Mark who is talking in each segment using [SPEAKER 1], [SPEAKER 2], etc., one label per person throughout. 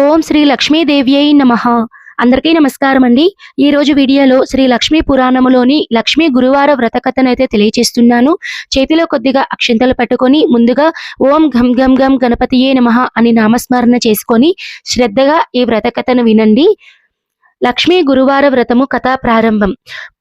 [SPEAKER 1] ఓం శ్రీ లక్ష్మీదేవ్యై నమ. అందరికీ నమస్కారం అండి. ఈ రోజు వీడియోలో శ్రీ లక్ష్మీ పురాణములోని లక్ష్మీ గురువార వ్రత కథనైతే తెలియచేస్తున్నాను. చేతిలో కొద్దిగా అక్షంతలు పట్టుకొని ముందుగా ఓం ఘం ఘం ఘం గణపతియే నమ అని నామస్మరణ చేసుకొని శ్రద్ధగా ఈ వ్రత కథను వినండి. లక్ష్మీ గురువార వ్రతము కథా ప్రారంభం.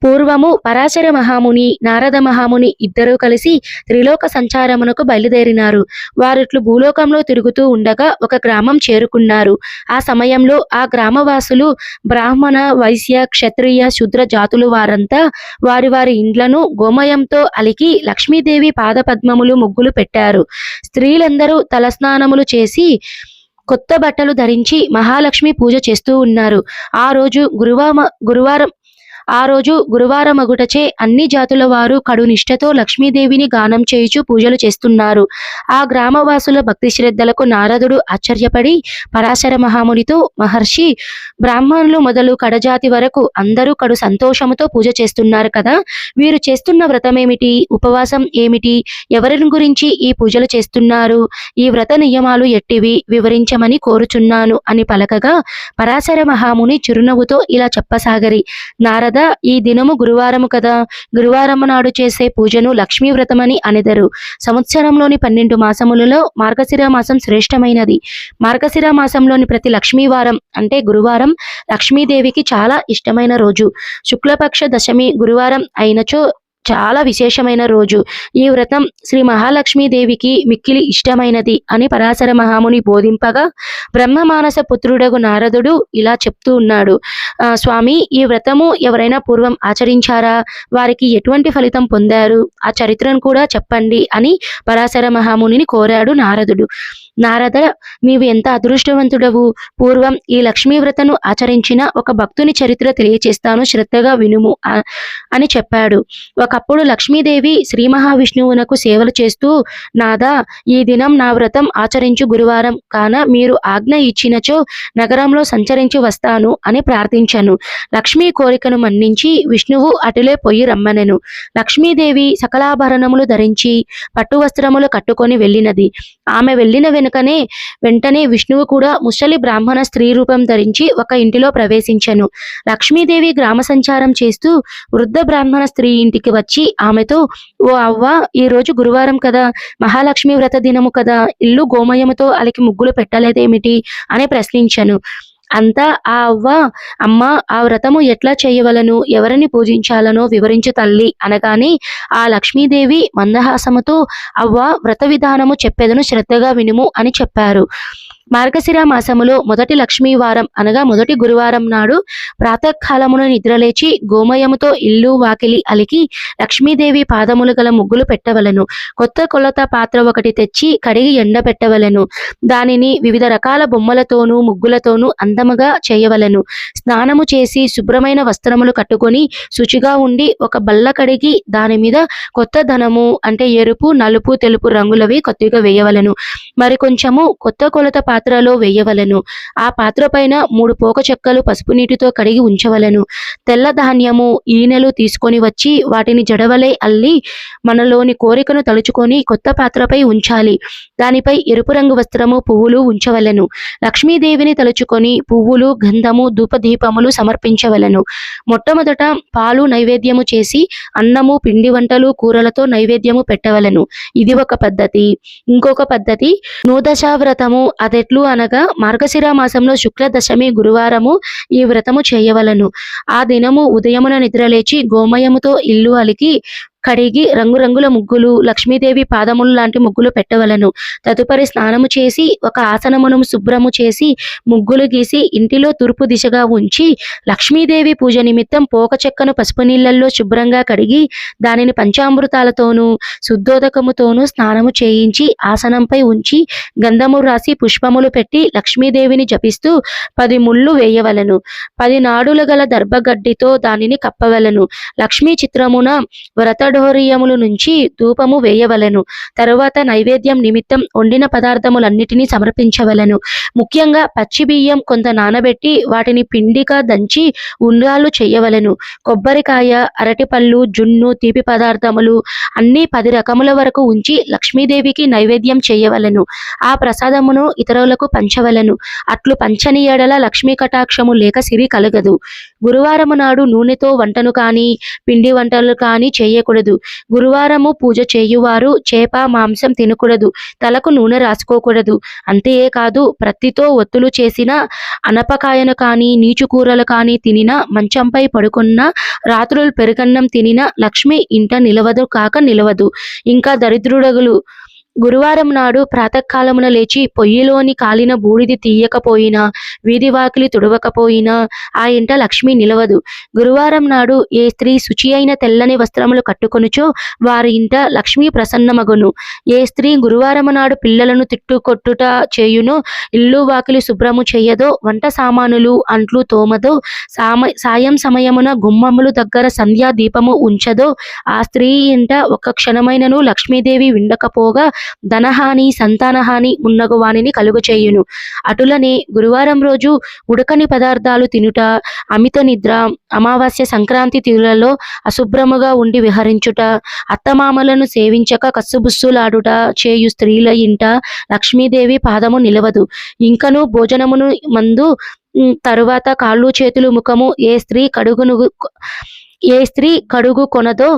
[SPEAKER 1] పూర్వము పరాశర మహాముని నారద మహాముని ఇద్దరూ కలిసి త్రిలోక సంచారమునకు బయలుదేరినారు. వారిట్లు భూలోకంలో తిరుగుతూ ఉండగా ఒక గ్రామం చేరుకున్నారు. ఆ సమయంలో ఆ గ్రామవాసులు బ్రాహ్మణ వైశ్య క్షత్రియ శుద్ర జాతులు వారంతా వారి వారి ఇండ్లను గోమయంతో అలికి లక్ష్మీదేవి పాదపద్మములు ముగ్గులు పెట్టారు. స్త్రీలందరూ తలస్నానములు చేసి కొత్త బట్టలు ధరించి మహాలక్ష్మి పూజ చేస్తూ ఉన్నారు. ఆ రోజు గురువామ గురువారం ఆ రోజు గురువారమగుటచే అన్ని జాతుల వారు కడు నిష్ఠతో లక్ష్మీదేవిని గానం చేయుచు పూజలు చేస్తున్నారు. ఆ గ్రామవాసుల భక్తి శ్రద్ధలకు నారదుడు ఆశ్చర్యపడి పరాశర మహామునితో మహర్షి బ్రాహ్మణులు మొదలు కడజాతి వరకు అందరూ కడు సంతోషముతో పూజ చేస్తున్నారు కదా వీరు చేస్తున్న వ్రతమేమిటి ఉపవాసం ఏమిటి ఎవరిని గురించి ఈ పూజలు చేస్తున్నారు ఈ వ్రత నియమాలు ఎట్టివి వివరించమని కోరుచున్నాను అని పలకగా పరాశర మహాముని చిరునవ్వుతో ఇలా చెప్పసాగరి నారద ఈ దినము గురువారము కదా. గురువారము నాడు చేసే పూజను లక్ష్మీ వ్రతమని అనెదరు. సంవత్సరంలోని పన్నెండు మాసములలో మార్గశిర మాసం శ్రేష్టమైనది. మార్గశిర మాసంలోని ప్రతి లక్ష్మీవారం అంటే గురువారం లక్ష్మీదేవికి చాలా ఇష్టమైన రోజు. శుక్లపక్ష దశమి గురువారం అయినచో చాలా విశేషమైన రోజు. ఈ వ్రతం శ్రీ మహాలక్ష్మీదేవికి మిక్కిలి ఇష్టమైనది అని పరాశర మహాముని బోధింపగా బ్రహ్మమానస పుత్రుడగు నారదుడు ఇలా చెప్తూ ఉన్నాడు. "ఆ, స్వామి ఈ వ్రతము ఎవరైనా పూర్వం ఆచరించారా? వారికి ఎటువంటి ఫలితం పొందారు? ఆ చరిత్రను కూడా చెప్పండి అని పరాశర మహామునిని కోరాడు నారదుడు. నారద నీవు ఎంత అదృష్టవంతుడవు? పూర్వం ఈ లక్ష్మీ వ్రతను ఆచరించిన ఒక భక్తుని చరిత్ర తెలియచేస్తాను శ్రద్ధగా వినుము అని చెప్పాడు. ఒకప్పుడు లక్ష్మీదేవి శ్రీ మహావిష్ణువునకు సేవలు చేస్తూ నాదా ఈ దినం నా వ్రతం ఆచరించు గురువారం కాన మీరు ఆజ్ఞ ఇచ్చినచో నగరంలో సంచరించి వస్తాను అని ప్రార్థించను. లక్ష్మీ కోరికను మన్నించి విష్ణువు అటులే పొయ్యి రమ్మనెను. లక్ష్మీదేవి సకలాభరణములు ధరించి పట్టు వస్త్రములు కట్టుకొని వెళ్ళినది. ఆమె వెళ్ళిన వెనుకనే వెంటనే విష్ణువు కూడా ముసలి బ్రాహ్మణ స్త్రీ రూపం ధరించి ఒక ఇంటిలో ప్రవేశించను. లక్ష్మీదేవి గ్రామ సంచారం చేస్తూ వృద్ధ బ్రాహ్మణ స్త్రీ ఇంటికి వచ్చి ఆమెతో ఓ అవ్వ ఈ రోజు గురువారం కదా మహాలక్ష్మి వ్రత దినము కదా ఇల్లు గోమయముతో అలికి ముగ్గులు పెట్టలేదేమిటి? అని ప్రశ్నించను. అంతా ఆ అవ్వ అమ్మ ఆ వ్రతము ఎట్లా చేయవలను? ఎవరిని పూజించాలనో వివరించు తల్లి అనగానే ఆ లక్ష్మీదేవి మందహాసముతో అవ్వ వ్రత విధానము చెప్పేదను శ్రద్ధగా వినుము అని చెప్పారు. మార్గశిర మాసములో మొదటి లక్ష్మీ వారం అనగా మొదటి గురువారం నాడు ప్రాతకాలమున నిద్రలేచి గోమయముతో ఇల్లు వాకిలి అలికి లక్ష్మీదేవి పాదములు గల ముగ్గులు పెట్టవలను. కొత్త కొలత పాత్ర ఒకటి తెచ్చి కడిగి ఎండ పెట్టవలను. దానిని వివిధ రకాల బొమ్మలతోనూ ముగ్గులతోనూ అందముగా చేయవలెను. స్నానము చేసి శుభ్రమైన వస్త్రములు కట్టుకొని శుచిగా ఉండి ఒక బల్ల కడిగి దాని మీద కొత్త ధనము అంటే ఎరుపు నలుపు తెలుపు రంగులవి కొద్దిగా వేయవలెను. మరి కొంచెము కొత్త కొలత పాత్రలో వేయవలెను. ఆ పాత్ర పైన మూడు పోక చెక్కలు పసుపు నీటితో కడిగి ఉంచవలెను. తెల్ల ధాన్యము ఈనెలు తీసుకొని వచ్చి వాటిని జడవలే అల్లి మనలోని కోరికను తలుచుకొని కొత్త పాత్రపై ఉంచాలి. దానిపై ఎరుపు రంగు వస్త్రము పువ్వులు ఉంచవలెను. లక్ష్మీదేవిని తలుచుకొని పువ్వులు గంధము ధూపదీపములు సమర్పించవలెను. మొట్టమొదట పాలు నైవేద్యము చేసి అన్నము పిండి వంటలు కూరలతో నైవేద్యము పెట్టవలెను. ఇది ఒక పద్ధతి. ఇంకొక పద్ధతి నూదశావ్రతము అదెట్లు అనగా మార్గశిర మాసంలో శుక్ల దశమి గురువారము ఈ వ్రతము చేయవలెను. ఆ దినము ఉదయమున నిద్రలేచి గోమయముతో ఇల్లు అలికి కడిగి రంగురంగుల ముగ్గులు లక్ష్మీదేవి పాదములు లాంటి ముగ్గులు పెట్టవలను. తదుపరి స్నానము చేసి ఒక ఆసనమును శుభ్రము చేసి ముగ్గులు గీసి ఇంటిలో తూర్పు దిశగా ఉంచి లక్ష్మీదేవి పూజ నిమిత్తం పోక చెక్కను పసుపు నీళ్ళలో శుభ్రంగా కడిగి దానిని పంచామృతాలతోనూ శుద్ధోదకముతోనూ స్నానము చేయించి ఆసనంపై ఉంచి గంధము రాసి పుష్పములు పెట్టి లక్ష్మీదేవిని జపిస్తూ పది ముళ్ళు వేయవలెను. పది నాడులు గల దర్భగడ్డితో దానిని కప్పవలెను. లక్ష్మీ చిత్రమున వ్రత ఘంటాఢోరియముల నుంచి ధూపము వేయవలెను. తరువాత నైవేద్యం నిమిత్తం వండిన పదార్థములన్నిటినీ సమర్పించవలెను. ముఖ్యంగా పచ్చి బియ్యం కొంత నానబెట్టి వాటిని పిండిగా దంచి ఉండ్రాళ్ళు చేయవలెను. కొబ్బరికాయ అరటిపళ్ళు జున్ను తీపి పదార్థములు అన్ని పది రకముల వరకు ఉంచి లక్ష్మీదేవికి నైవేద్యం చేయవలెను. ఆ ప్రసాదమును ఇతరులకు పంచవలెను. అట్లు పంచని ఎడల లక్ష్మీ కటాక్షము లేక సిరి కలగదు. గురువారము నాడు నూనెతో వంటను కానీ పిండి వంటలు కానీ చేయకూడదు. గురువారము పూజ చేయువారు చేప మాంసం తినకూడదు. తలకు నూనె రాసుకోకూడదు. అంతే కాదు ప్రత్తితో ఒత్తులు చేసిన అనపకాయను కానీ నీచు కూరలు కానీ తినిన మంచంపై పడుకున్న రాత్రులు పెరుగన్నం తినిన లక్ష్మి ఇంట నిలవదు కాక నిలవదు. ఇంకా దరిద్రుడగులు గురువారం నాడు ప్రాతకాలమున లేచి పొయ్యిలోని కాలిన బూడిది తీయకపోయినా వీధి వాకిలి తుడవకపోయినా ఆ ఇంట లక్ష్మి నిలవదు. గురువారం నాడు ఏ స్త్రీ శుచి అయిన తెల్లని వస్త్రములు కట్టుకొనుచో వారి ఇంట లక్ష్మి ప్రసన్నమగును. ఏ స్త్రీ గురువారం నాడు పిల్లలను తిట్టుకొట్టుట చేయునో ఇల్లు వాకిలి శుభ్రము చేయదో వంట సామానులు అంట్లు తోమదో సామ సాయం సమయమున గుమ్మములు దగ్గర సంధ్యా దీపము ఉంచదో ఆ స్త్రీ ఇంట ఒక్క క్షణమైనను లక్ష్మీదేవి విండకపోగా ధనహాని సంతానహాని మున్నగు వానిని కలుగచేయును. అటులనే గురువారం రోజు ఉడకని పదార్థాలు తినుట అమిత నిద్ర అమావాస్య సంక్రాంతి తిథులలో అశుభ్రముగా ఉండి విహరించుట అత్తమామలను సేవించక కస్సుబుస్సులాడుట చేయు స్త్రీల ఇంట లక్ష్మీదేవి పాదము నిలవదు. ఇంకను భోజనమును మందు తరువాత కాళ్ళు చేతులు ముఖము ఏ స్త్రీ కడుగును ఏ స్త్రీ కడుగు కొనదో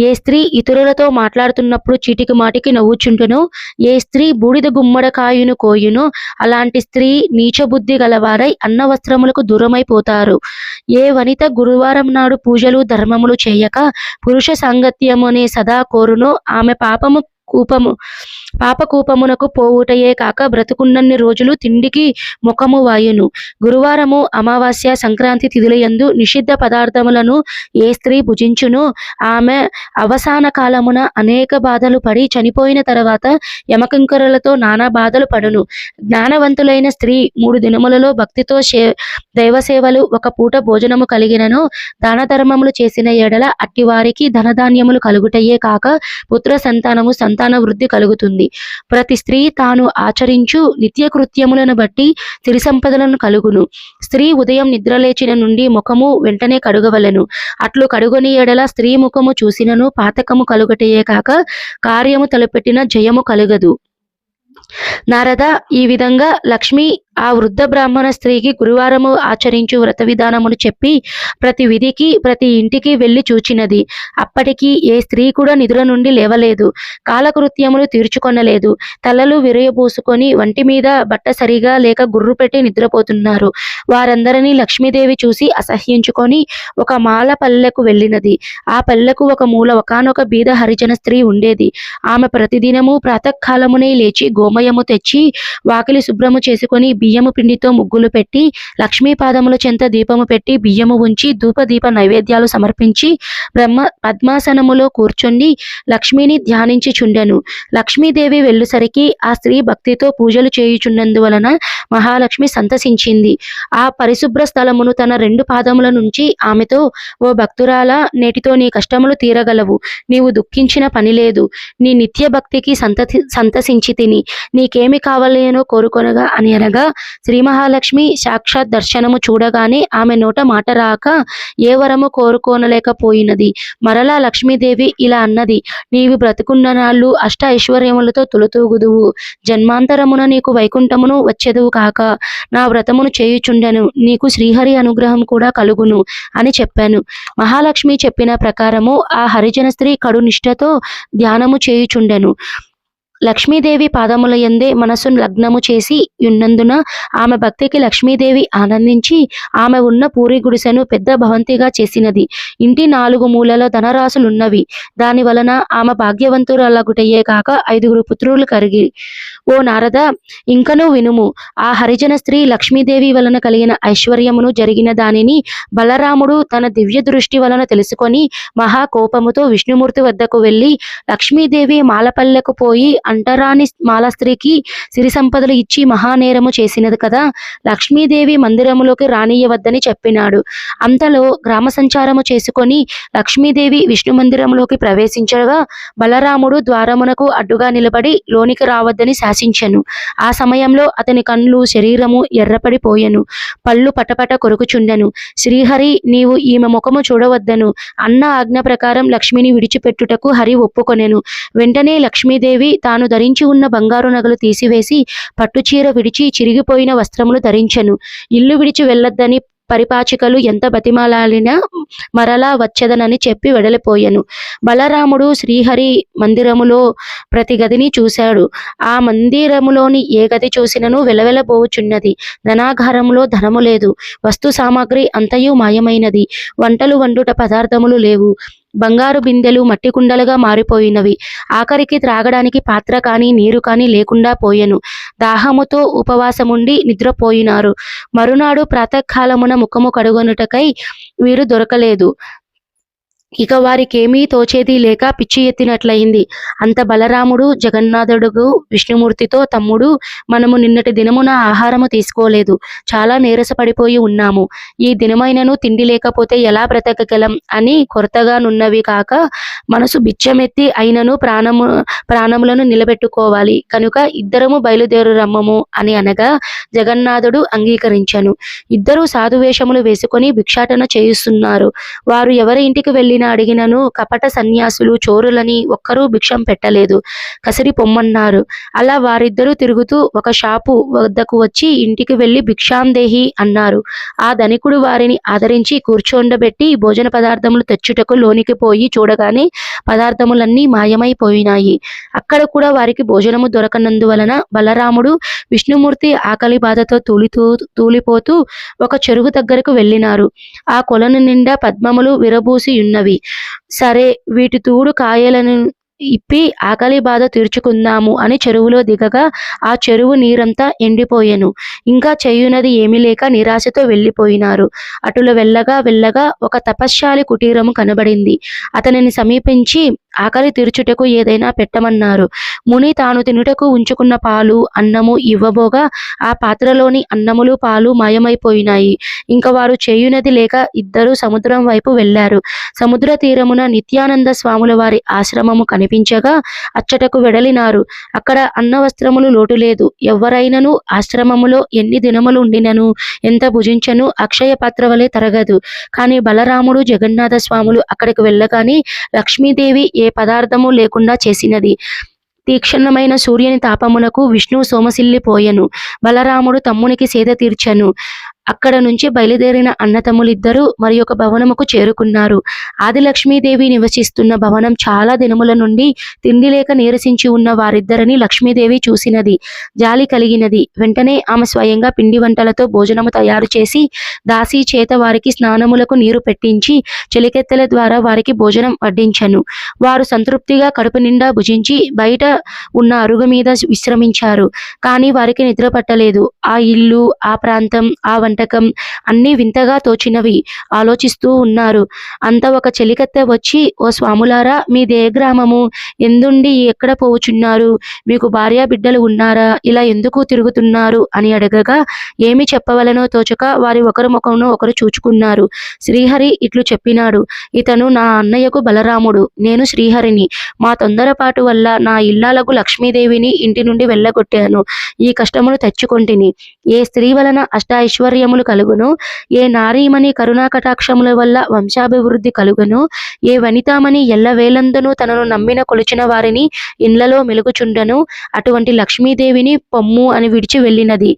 [SPEAKER 1] ఏ స్త్రీ ఇతరులతో మాట్లాడుతున్నప్పుడు చీటికి మాటికి నవ్వుచుంటును ఏ స్త్రీ బూడిద గుమ్మడికాయును కోయును అలాంటి స్త్రీ నీచ బుద్ధి గలవారై అన్న వస్త్రములకు దూరమైపోతారు. ఏ వనిత గురువారం నాడు పూజలు ధర్మములు చేయక పురుష సాంగత్యమునే సదా కోరునో ఆమె పాపము కూపము పాపకూపమునకు పోవుటయే కాక బ్రతుకున్నన్ని రోజులు తిండికి ముఖము వాయును. గురువారము అమావాస్య సంక్రాంతి తిథులయందు నిషిద్ధ పదార్థములను ఏ స్త్రీ భుజించునో? ఆమె అవసాన కాలమున అనేక బాధలు పడి చనిపోయిన తర్వాత యమకింకరులతో నానా బాధలు పడును. జ్ఞానవంతులైన స్త్రీ మూడు దినములలో భక్తితో సే దైవసేవలు ఒక పూట భోజనము కలిగినను. దాన ధర్మములు చేసిన ఎడల అట్టివారికి ధనధాన్యములు కలుగుటయే కాక పుత్ర సంతానము సంతాన వృద్ధి కలుగుతుంది. ప్రతి స్త్రీ తాను ఆచరించు నిత్య కృత్యములను బట్టి సిరి సంపదలను కలుగును. స్త్రీ ఉదయం నిద్రలేచిన నుండి ముఖము వెంటనే కడుగవలెను. అట్లు కడుగని ఎడల స్త్రీ ముఖము చూసినను పాతకము కలుగటయే కాక కార్యము తలపెట్టిన జయము కలుగదు. నారద ఈ విధంగా లక్ష్మి ఆ వృద్ధ బ్రాహ్మణ స్త్రీకి గురువారము ఆచరించు వ్రత విధానమును చెప్పి ప్రతి విధికి ప్రతి ఇంటికి వెళ్ళి చూచినది. అప్పటికి ఏ స్త్రీ కూడా నిద్ర నుండి లేవలేదు. కాలకృత్యములు తీర్చుకొనలేదు. తలలు విరయబూసుకొని వంటి మీద బట్ట సరిగా లేక గుర్రు పెట్టి నిద్రపోతున్నారు. వారందరినీ లక్ష్మీదేవి చూసి అసహ్యించుకొని ఒక మాల పల్లెకు వెళ్ళినది. ఆ పల్లెకు ఒక మూల ఒకనొక బీద హరిజన స్త్రీ ఉండేది. ఆమె ప్రతిదినము ప్రాతకాలమునే లేచి గోమయము తెచ్చి వాకిలి శుభ్రము చేసుకొని బియ్యము పిండితో ముగ్గులు పెట్టి లక్ష్మీ పాదముల చెంత దీపము పెట్టి బియ్యము ఉంచి ధూపదీప నైవేద్యాలు సమర్పించి బ్రహ్మ పద్మాసనములో కూర్చొని లక్ష్మిని ధ్యానించి చుండెను లక్ష్మీదేవి వెళ్ళుసరికి ఆ స్త్రీ భక్తితో పూజలు చేయుచున్నందువలన మహాలక్ష్మి సంతసించింది. ఆ పరిశుభ్ర స్థలమును తన రెండు పాదముల నుంచి ఆమెతో ఓ భక్తురాల నేటితో నీ కష్టములు తీరగలవు. నీవు దుఃఖించిన పని లేదు. నీ నిత్య భక్తికి సంతతి సంతసించి తిని. నీకేమి కావాలేనో కోరుకొనగా అని అనగా శ్రీ మహాలక్ష్మి సాక్షాత్ దర్శనము చూడగానే ఆమె నోట మాట రాక ఏ వరము కోరుకోనలేకపోయినది. మరలా లక్ష్మీదేవి ఇలా అన్నది నీవు బ్రతుకున్న నాళ్ళు అష్ట ఐశ్వర్యములతో తులతూగుదువు. జన్మాంతరమున నీకు వైకుంఠమును వచ్చేదువు కాక నా వ్రతమును చేయుచుండెను. నీకు శ్రీహరి అనుగ్రహం కూడా కలుగును అని చెప్పాను. మహాలక్ష్మి చెప్పిన ప్రకారము ఆ హరిజన స్త్రీ కడు నిష్ఠతో ధ్యానము చేయుచుండెను. లక్ష్మీదేవి పాదముల యందే మనసును లగ్నము చేసి ఉన్నందున ఆమె భక్తికి లక్ష్మీదేవి ఆనందించి ఆమె ఉన్న పూరి గుడిసెను పెద్ద భవంతిగా చేసినది. ఇంటి నాలుగు మూలలో ధనరాశులున్నవి. దాని వలన ఆమె భాగ్యవంతురాలగుటయ్యే కాక ఐదుగురు పుత్రులు కరిగి. ఓ నారద ఇంకనూ వినుము. ఆ హరిజన స్త్రీ లక్ష్మీదేవి వలన కలిగిన ఐశ్వర్యమును జరిగిన దానిని బలరాముడు తన దివ్య దృష్టి వలన తెలుసుకొని మహా కోపముతో విష్ణుమూర్తి వద్దకు వెళ్ళి లక్ష్మీదేవి మాలపల్లెకు పోయి అంటరాని మాలస్త్రీకి సిరి సంపదలు ఇచ్చి మహానేరము చేసినది కదా. లక్ష్మీదేవి మందిరములోకి రానియవద్దని చెప్పినాడు. అంతలో గ్రామ సంచారము చేసుకొని లక్ష్మీదేవి విష్ణు మందిరంలోకి ప్రవేశించగా బలరాముడు ద్వారమునకు అడ్డుగా నిలబడి లోనికి రావద్దని శాసించెను. ఆ సమయంలో అతని కళ్ళు శరీరము ఎర్రపడిపోయెను. పళ్ళు పటపట కొరుకుచుండెను. శ్రీహరి నీవు ఈమె ముఖము చూడవద్దను. అన్న ఆజ్ఞ ప్రకారం లక్ష్మిని విడిచిపెట్టుటకు హరి ఒప్పుకొనెను. వెంటనే లక్ష్మీదేవి తాను ధరించి ఉన్న బంగారు నగలు తీసివేసి పట్టుచీర విడిచి చిరిగిపోయిన వస్త్రములు ధరించెను. ఇల్లు విడిచి వెళ్ళొద్దని పరిపాచికలు ఎంత బతిమాలాలినా మరలా వచ్చదనని చెప్పి వెడలిపోయెను. బలరాముడు శ్రీహరి మందిరములో ప్రతి గదిని చూశాడు. ఆ మందిరములోని ఏ గది చూసినను వెలవెలబోచున్నది. ధనాగారంలో ధనము లేదు. వస్తు సామాగ్రి అంతయు మాయమైనది. వంటలు వండుట పదార్థములు లేవు. బంగారు బిందెలు మట్టి కుండలుగా మారిపోయినవి. ఆఖరికి త్రాగడానికి పాత్ర కానీ నీరు కానీ లేకుండా పోయెను. దాహముతో ఉపవాసముండి నిద్రపోయినారు. మరునాడు ప్రాతకాలమున ముఖము కడుగొనుటకై వీరు దొరకలేదు. ఇక వారికేమీ తోచేది లేక పిచ్చి ఎత్తినట్లయింది. అంత బలరాముడు జగన్నాథుడుగు విష్ణుమూర్తితో తమ్ముడు మనము నిన్నటి దినమున ఆహారము తీసుకోలేదు. చాలా నీరసపడిపోయి ఉన్నాము. ఈ దినమైనను తిండి లేకపోతే ఎలా బ్రతకగలం అని కొరతగా నున్నవి కాక మనసు బిచ్చమెత్తి అయినను ప్రాణము ప్రాణములను నిలబెట్టుకోవాలి. కనుక ఇద్దరము బయలుదేరు రమ్మము అని అనగా జగన్నాథుడు అంగీకరించను. ఇద్దరు సాధువేషములు వేసుకొని భిక్షాటన చేయిస్తున్నారు. వారు ఎవరి ఇంటికి వెళ్ళి వెళ్ళినా అడిగినను కపట సన్యాసులు చోరులని ఒక్కరూ భిక్షం పెట్టలేదు. కసిరి పొమ్మన్నారు. అలా వారిద్దరూ తిరుగుతూ ఒక షాపు వద్దకు వచ్చి ఇంటికి వెళ్ళి భిక్షాందేహి అన్నారు. ఆ ధనికుడు వారిని ఆదరించి కూర్చోండబెట్టి భోజన పదార్థములు తెచ్చుటకు లోనికి పోయి చూడగానే పదార్థములన్నీ మాయమైపోయినాయి. అక్కడ కూడా వారికి భోజనము దొరకనందువలన బలరాముడు విష్ణుమూర్తి ఆకలి బాధతో తూలితూ తూలిపోతూ ఒక చెరువు దగ్గరకు వెళ్ళినారు. ఆ కొలను నిండా పద్మములు విరబూసి ఉన్నవి. సరే వీటి తూడు కాయలను ఇప్పి ఆకలి బాధ తీర్చుకుందాము అని చెరువులో దిగగా ఆ చెరువు నీరంతా ఎండిపోయెను. ఇంకా చేయునది ఏమీ లేక నిరాశతో వెళ్ళిపోయినారు. అటుల వెళ్ళగా వెళ్ళగా ఒక తపశ్శాలి కుటీరము కనబడింది. అతనిని సమీపించి ఆకలి తీర్చుటకు ఏదైనా పెట్టమన్నారు. ముని తాను తినుటకు ఉంచుకున్న పాలు అన్నము ఇవ్వబోగా ఆ పాత్రలోని అన్నములు పాలు మాయమైపోయినాయి. ఇంకా వారు చేయునది లేక ఇద్దరు సముద్రం వైపు వెళ్ళారు. సముద్ర తీరమున నిత్యానంద స్వాముల వారి ఆశ్రమము కనిపించగా అచ్చటకు వెడలినారు. అక్కడ అన్న వస్త్రములు లోటు లేదు. ఎవరైనను ఆశ్రమములో ఎన్ని దినములు ఉండినను ఎంత భుజించను అక్షయ పాత్ర వలె తరగదు. కానీ బలరాముడు జగన్నాథ స్వాములు అక్కడికి వెళ్ళగానే లక్ష్మీదేవి ఏ పదార్థము లేకుండా చేసినది. తీక్షణమైన సూర్యుని తాపమునకు విష్ణువు సోమసిల్లిపోయెను. బలరాముడు తమ్మునికి సేద తీర్చెను. అక్కడ నుంచి బయలుదేరిన అన్నతమ్ములిద్దరూ మరి ఒక భవనముకు చేరుకున్నారు. ఆదిలక్ష్మీదేవి నివసిస్తున్న భవనం చాలా దినముల నుండి తిండి లేక నీరసించి ఉన్న వారిద్దరిని లక్ష్మీదేవి చూసినది జాలి కలిగినది. వెంటనే ఆమె స్వయంగా పిండి వంటలతో భోజనము తయారు చేసి దాసీ చేత వారికి స్నానములకు నీరు పెట్టించి చెలికెత్తెల ద్వారా వారికి భోజనం వడ్డించను. వారు సంతృప్తిగా కడుపు నిండా భుజించి బయట ఉన్న అరుగు మీద విశ్రమించారు. కానీ వారికి నిద్ర పట్టలేదు. ఆ ఇల్లు ఆ ప్రాంతం ఆ వంట వంటకం అన్నీ వింతగా తోచినవి ఆలోచిస్తూ ఉన్నారు. అంత ఒక చెలికత్తె వచ్చి ఓ స్వాములారా మీదే గ్రామము ఎందుండి ఎక్కడ పోవుచున్నారు? మీకు భార్య బిడ్డలు ఉన్నారా? ఇలా ఎందుకు తిరుగుతున్నారు? అని అడగగా ఏమి చెప్పవలనో తోచక వారి ఒకరి ముఖమును ఒకరు చూచుకున్నారు. శ్రీహరి ఇట్లు చెప్పినాడు ఇతను నా అన్నయ్యకు బలరాముడు నేను శ్రీహరిని. మా తొందరపాటు వల్ల నా ఇల్లాలకు లక్ష్మీదేవిని ఇంటి నుండి వెళ్ళగొట్టాను. ఈ కష్టమును తెచ్చుకొంటిని. ఏ స్త్రీ వలన ఐశ్వర్యములు కలుగును. ఏ నారీమణి కరుణా కటాక్షముల వల్ల వంశాభివృద్ధి కలుగును. ఏ వనితామణి ఎల్లవేలందును తనను నమ్మిన కొలిచిన వారిని ఇండ్లలో మెలుగుచుండను. అటువంటి లక్ష్మీదేవిని పొమ్ము అని విడిచి వెళ్ళినది.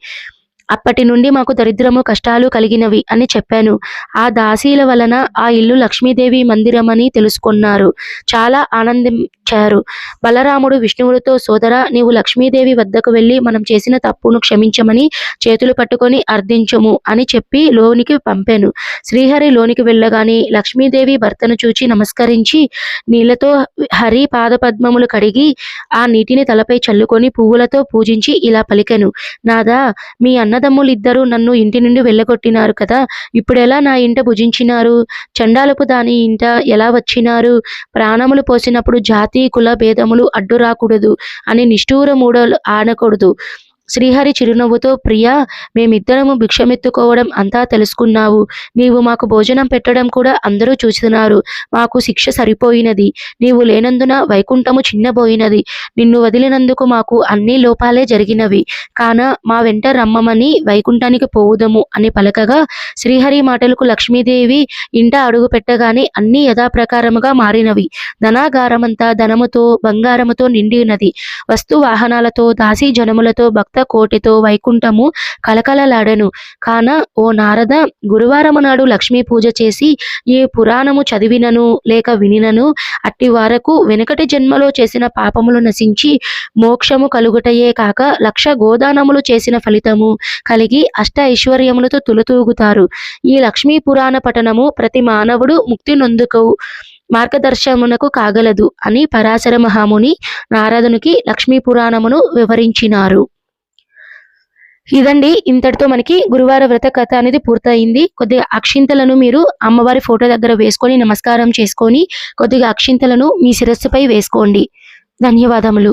[SPEAKER 1] అప్పటి నుండి మాకు దరిద్రము కష్టాలు కలిగినవి అని చెప్పాను. ఆ దాసీల వలన ఆ ఇల్లు లక్ష్మీదేవి మందిరమని తెలుసుకున్నారు. చాలా ఆనందించారు. బలరాముడు విష్ణువుడితో సోదర నీవు లక్ష్మీదేవి వద్దకు వెళ్ళి మనం చేసిన తప్పును క్షమించమని చేతులు పట్టుకొని అర్థించము అని చెప్పి లోనికి పంపాను. శ్రీహరి లోనికి వెళ్ళగానే లక్ష్మీదేవి భర్తను చూచి నమస్కరించి నీళ్ళతో హరి పాదపద్మములు కడిగి ఆ నీటిని తలపై చల్లుకొని పువ్వులతో పూజించి ఇలా పలికెను. నాదా మీ అన్న అన్నదమ్ములిద్దరూ నన్ను ఇంటి నుండి వెళ్ళగొట్టినారు కదా. ఇప్పుడెలా నా ఇంట భుజించినారు? చండాలపు దాని ఇంట ఎలా వచ్చినారు? ప్రాణములు పోసినప్పుడు జాతి కుల భేదములు అడ్డు రాకూడదు అని నిష్ఠూర మూడలు ఆనకూడదు. శ్రీహరి చిరునవ్వుతో ప్రియా మేమిద్దరము భిక్షమెత్తుకోవడం అంతా తెలుసుకున్నావు. నీవు మాకు భోజనం పెట్టడం కూడా అందరూ చూస్తున్నారు మాకు శిక్ష సరిపోయినది. నీవు లేనందున వైకుంఠము చిన్నబోయినది. నిన్ను వదిలినందుకు మాకు అన్ని లోపాలే జరిగినవి. కాన మా వెంట రమ్మమని వైకుంఠానికి పోవుదము అని పలకగా శ్రీహరి మాటలకు లక్ష్మీదేవి ఇంట అడుగు పెట్టగానే అన్ని యథాప్రకారముగా మారినవి. ధనాగారమంతా ధనముతో బంగారముతో నిండినది. వస్తు వాహనాలతో దాసీ జనములతో భక్త కోటితో వైకుంఠము కలకలలాడెను. కాన ఓ నారద గురువారము నాడు లక్ష్మీ పూజ చేసి ఈ పురాణము చదివినను లేక వినినను అట్టి వారకు వెనుకటి జన్మలో చేసిన పాపములు నశించి మోక్షము కలుగుటయే కాక లక్ష గోదానములు చేసిన ఫలితము కలిగి అష్ట ఐశ్వర్యములతో తులతూగుతారు. ఈ లక్ష్మీ పురాణ పఠనము ప్రతి మానవుడు ముక్తి నొందుకు మార్గదర్శనమునకు కాగలదు అని పరాశర మహాముని నారదునికి లక్ష్మీ పురాణమును వివరించినారు. ఇదండి. ఇంతటితో మనకి గురువార వ్రత కథ అనేది పూర్తయింది. కొద్దిగా అక్షింతలను మీరు అమ్మవారి ఫోటో దగ్గర వేసుకొని నమస్కారం చేసుకొని కొద్దిగా అక్షింతలను మీ శిరస్సుపై వేసుకోండి. ధన్యవాదములు.